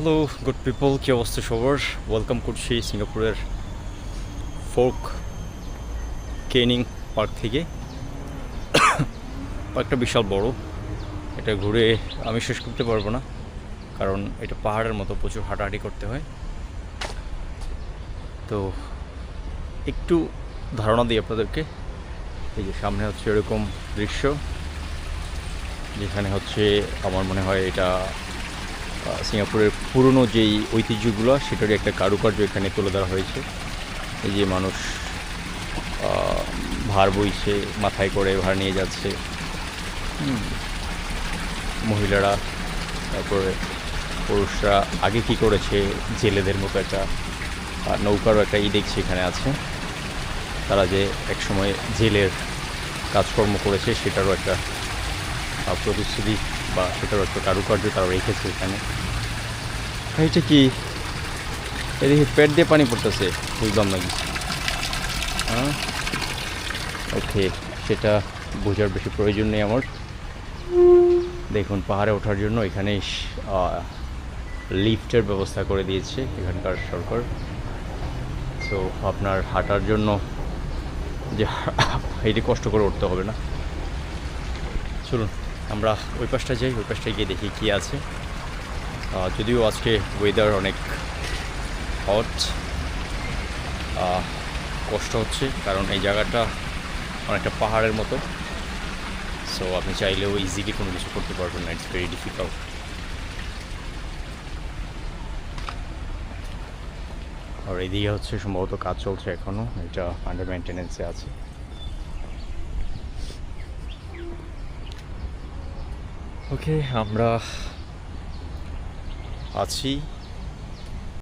Hello good people কী অবস্থা সবার? Welcome করছি সিঙ্গাপুরের ফোক কেনিং পার্ক থেকে। পার্কটা বিশাল বড়। এটা ঘুরে আমি শেষ করতে পারব না, কারণ এটা পাহাড়ের মতো প্রচুর হাঁটাহাঁটি করতে হয়। তো একটু ধারণা দিই আপনাদেরকে। এই যে সামনে হচ্ছে এরকম দৃশ্য, যেখানে হচ্ছে আমার মনে হয় এটা সিঙ্গাপুরের পুরনো যেই ঐতিহ্যগুলো, সেটারই একটা কারুকার্য এখানে তুলে ধরা হয়েছে। এই যে মানুষ ভার বইছে, মাথায় করে ভার নিয়ে যাচ্ছে। মহিলারা, তারপরে পুরুষরা আগে কি করেছে? জেলেদের মতো একটা নৌকারও একটা ই দেখছি এখানে আছে। তারা যে একসময় জেলের কাজকর্ম করেছে, সেটারও একটা প্রতিশ্রুতি বা সেটারও একটা কারুকার্য তারা রেখেছে এখানে এইটা কি এদিকে পেট দিয়ে পানি পড়তেছে বুঝলাম না কিছু হ্যাঁ ওকে সেটা বোঝার বেশি প্রয়োজন নেই আমার দেখুন পাহাড়ে ওঠার জন্য এখানে লিফটের ব্যবস্থা করে দিয়েছে এখানকার সরকার তো আপনার হাঁটার জন্য যে হেঁটে কষ্ট করে উঠতে হবে না চলুন আমরা ওই পাশটা যাই, ওই পাশটায় গিয়ে দেখি কী আছে। যদিও আজকে ওয়েদার অনেক হট কষ্ট হচ্ছে, কারণ এই জায়গাটা অনেকটা পাহাড়ের মতো। সো আপনি চাইলেও ইজিলি কোনো কিছু করতে পারবেন না ইটস ভেরি ডিফিকাল্ট আর এদিকে হচ্ছে সম্ভবত কাজ চলছে এখনও এটা আন্ডার মেনটেনেন্সে আছে। ওকে আমরা আছি